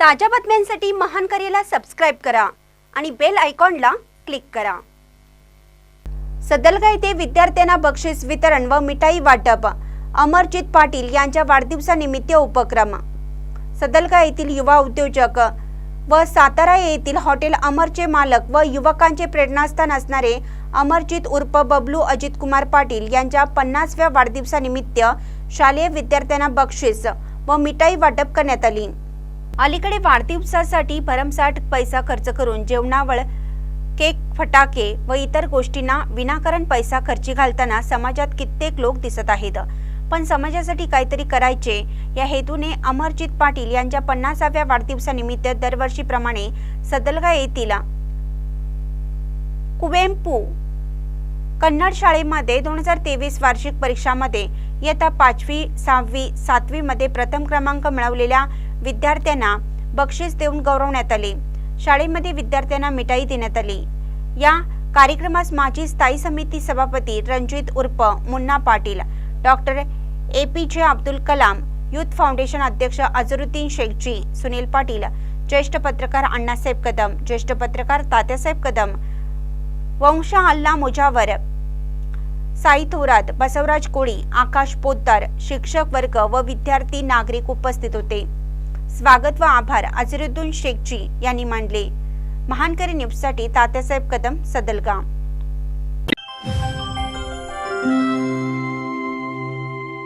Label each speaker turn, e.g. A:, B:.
A: ताज्या बातम्यांसाठी महान करेला सबस्क्राईब करा आणि बेल आयकॉनला क्लिक करा. सदलगा येथे विद्यार्थ्यांना बक्षीस वितरण व मिठाई वाटप. अमरजित पाटील यांच्या वाढदिवसानिमित्त उपक्रम. सदलगा येथील युवा उद्योजक व सातारा येथील हॉटेल अमरचे मालक व युवकांचे प्रेरणास्थान असणारे अमरजित उर्फ बबलू अजित कुमार पाटील यांच्या पन्नासव्या वाढदिवसानिमित्त शालेय विद्यार्थ्यांना बक्षीस व मिठाई वाटप करण्यात आली. अलीकडे वाढदिवसासाठी भरमसाठ पैसा खर्च करून जेवणावळ केक फटाके व इतर गोष्टींना विनाकारण पैसा खर्ची घालताना समाजात कित्येक लोक दिसत आहेत. पण समाजासाठी काहीतरी करायचे या हेतूने अमरजित पाटील यांच्या पन्नासाव्या वाढदिवसानिमित्त दरवर्षीप्रमाणे सदलगा येथील कुवेंपू कन्नड शाळेमध्ये दोन हजार तेवीस वार्षिक परीक्षामध्ये इयत्ता पाचवी सहावी सातवीमध्ये प्रथम क्रमांक मिळवलेल्या विद्यार्थ्यांना बक्षीस देऊन गौरवण्यात आले. शाळेमध्ये विद्यार्थ्यांना मिठाई देण्यात आली. या कार्यक्रमास माजी स्थायी समिती सभापती रणजित उर्फ Munna Patil doctor A P J Abdul Kalam youth foundation अध्यक्ष अझरुद्दीन शेखजी सुनील पाटील ज्येष्ठ पत्रकार अण्णासाहेब कदम ज्येष्ठ पत्रकार तात्यासाहेब कदम वंशा अल्ला मुजावर साई थोरात बसवराज कोळी आकाश पोद्दार शिक्षक वर्ग व विद्यार्थी नागरिक उपस्थित होते. स्वागत व आभार अझरुद्दीन शेखजी यांनी मानले महानकरी न्यूजसाठी तात्यासाहेब कदम सदलगाम